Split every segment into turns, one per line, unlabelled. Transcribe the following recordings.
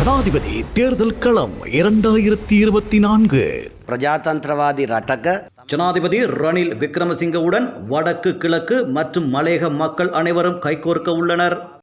ஜனாதிபதி தேர்தல் களம் இரண்டாயிரத்தி இருபத்தி நான்கு.
பிரஜாதந்திரவாதி ரட்டக.
ஜனாதிபதி ரணில் விக்ரமசிங்கவுடன் வடக்கு கிழக்கு மற்றும் மலேக மக்கள் அனைவரும் கைகோர்க்க உள்ளனர்.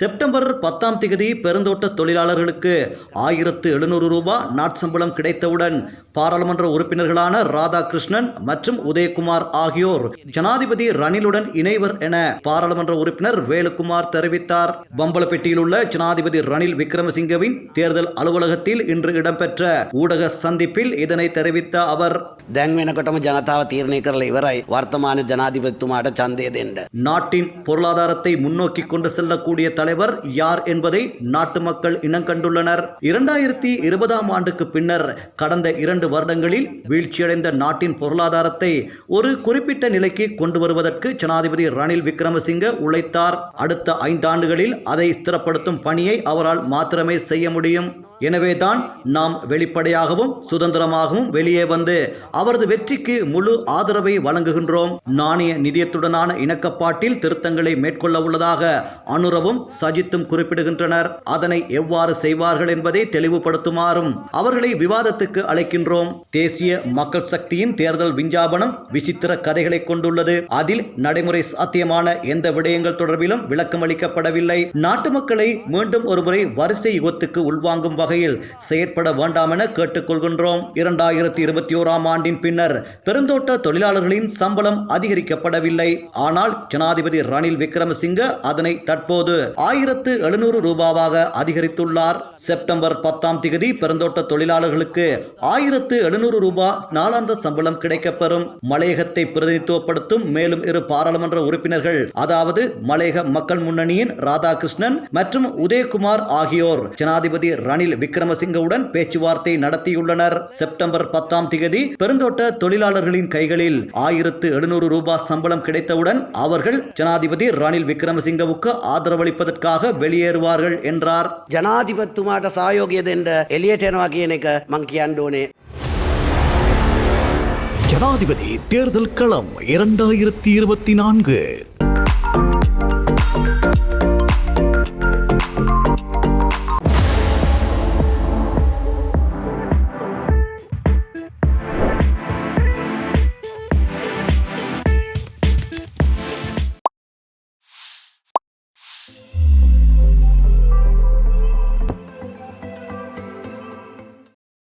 செப்டம்பர் பத்தாம் தேதி பெருந்தோட்ட தொழிலாளர்களுக்கு ஆயிரத்து எழுநூறு ரூபாய் நாட்சம்பளம் கிடைத்தவுடன் பாராளுமன்ற உறுப்பினர்களான ராதாகிருஷ்ணன் மற்றும் உதயகுமார் ஆகியோர் ஜனாதிபதி ரணிலுடன் இணைவர் என பாராளுமன்ற உறுப்பினர் வேலுக்குமார் தெரிவித்தார் பம்பலப்பட்டியில் உள்ள ஜனாதிபதி ரணில் விக்ரமசிங்கவின் தேர்தல் அலுவலகத்தில் இன்று இடம்பெற்ற ஊடக சந்திப்பில் இதனை தெரிவித்த அவர்
දැන් වෙනකොටම ජනතාව තීරණය කරලා ඉවරයි වර්තමාන ජනාධිපතිතුමාට ඡන්දය දෙන්න.
நாட்டின் பொருளாதாரத்தை முன்னோக்கி கொண்டு செல்லக்கூடிய தலைவர் யார் என்பதை நாட்டு மக்கள் இனங்கண்டுள்ளனர் இரண்டாயிரத்தி இருபதாம் ஆண்டுக்கு பின்னர் கடந்த இரண்டு வருடங்களில் வீழ்ச்சியடைந்த நாட்டின் பொருளாதாரத்தை ஒரு குறிப்பிட்ட நிலைக்கு கொண்டு வருவதற்கு ஜனாதிபதி ரணில் விக்ரமசிங்க உழைத்தார். அடுத்த ஐந்தாண்டுகளில் அதை ஸ்திரப்படுத்தும் பணியை அவரால் மாத்திரமே செய்ய முடியும். எனவேதான் நாம் வெளிப்படையாகவும் சுதந்திரமாகவும் வெளியே வந்து அவரது வெற்றிக்கு முழு ஆதரவை வழங்குகின்றோம். நாணய நிதியத்துடனான இணக்கப்பாட்டில் திருத்தங்களை மேற்கொள்ள உள்ளதாக அனுரவும் சஜித்தும் குறிப்பிடுகின்றனர். அதனை எவ்வாறு செய்வார்கள் என்பதை தெளிவுபடுத்துமாறும் அவர்களை விவாதத்துக்கு அழைக்கின்றோம். தேசிய மக்கள் சக்தியின் தேர்தல் விஞ்ஞாபனம் விசித்திர கதைகளை கொண்டுள்ளது. அதில் நடைமுறை சாத்தியமான எந்த விடயங்கள் தொடர்பிலும் விளக்கம் அளிக்கப்படவில்லை நாட்டு மக்களை மீண்டும் ஒருமுறை வரிசை யுகத்துக்கு உள்வாங்கும் வகை வகையில் செயற்பட வேண்டாம் என கேட்டுக்கொள்கின்றோம். இரண்டாயிரத்தி இருபத்தி ஓராம் ஆண்டின் பின்னர் பெருந்தோட்ட தொழிலாளர்களின் சம்பளம் அதிகரிக்கப்படவில்லை. ஆனால் ஜனாதிபதி ரணில் விக்ரமசிங்க அதனை தற்போது ஆயிரத்து எழுநூறு ரூபாவாக அதிகரித்துள்ளார். செப்டம்பர் பத்தாம் திகதி பெருந்தோட்ட தொழிலாளர்களுக்கு ஆயிரத்து எழுநூறு ரூபாய் நாளாந்த சம்பளம் கிடைக்கப்பெறும். மலையகத்தை பிரதிநிதித்துவப்படுத்தும் மேலும் இரு பாராளுமன்ற உறுப்பினர்கள் அதாவது மலையக மக்கள் முன்னணியின் ராதாகிருஷ்ணன் மற்றும் உதயகுமார் ஆகியோர் ஜனாதிபதி ரணில் விக்ரமசிங்கவுடன் பேச்சுவார்த்தை நடத்தியுள்ளனர். செப்டம்பர் பத்தாம் தேதி பெருந்தோட்ட தொழிலாளர்களின் கைகளில் ஆயிரத்து எழுநூறு ரூபாய் சம்பளம் கிடைத்தவுடன் அவர்கள் ஜனாதிபதி ரணில் விக்ரமசிங்கவுக்கு ஆதரவளிப்பதற்காக வெளியேறுவார்கள் என்றார்.
ஜனாதிபத்துமாட்ட சாயோகியது என்ற மங்கி அண்டோனே.
ஜனாதிபதி தேர்தல் களம் இரண்டாயிரத்தி இருபத்தி நான்கு.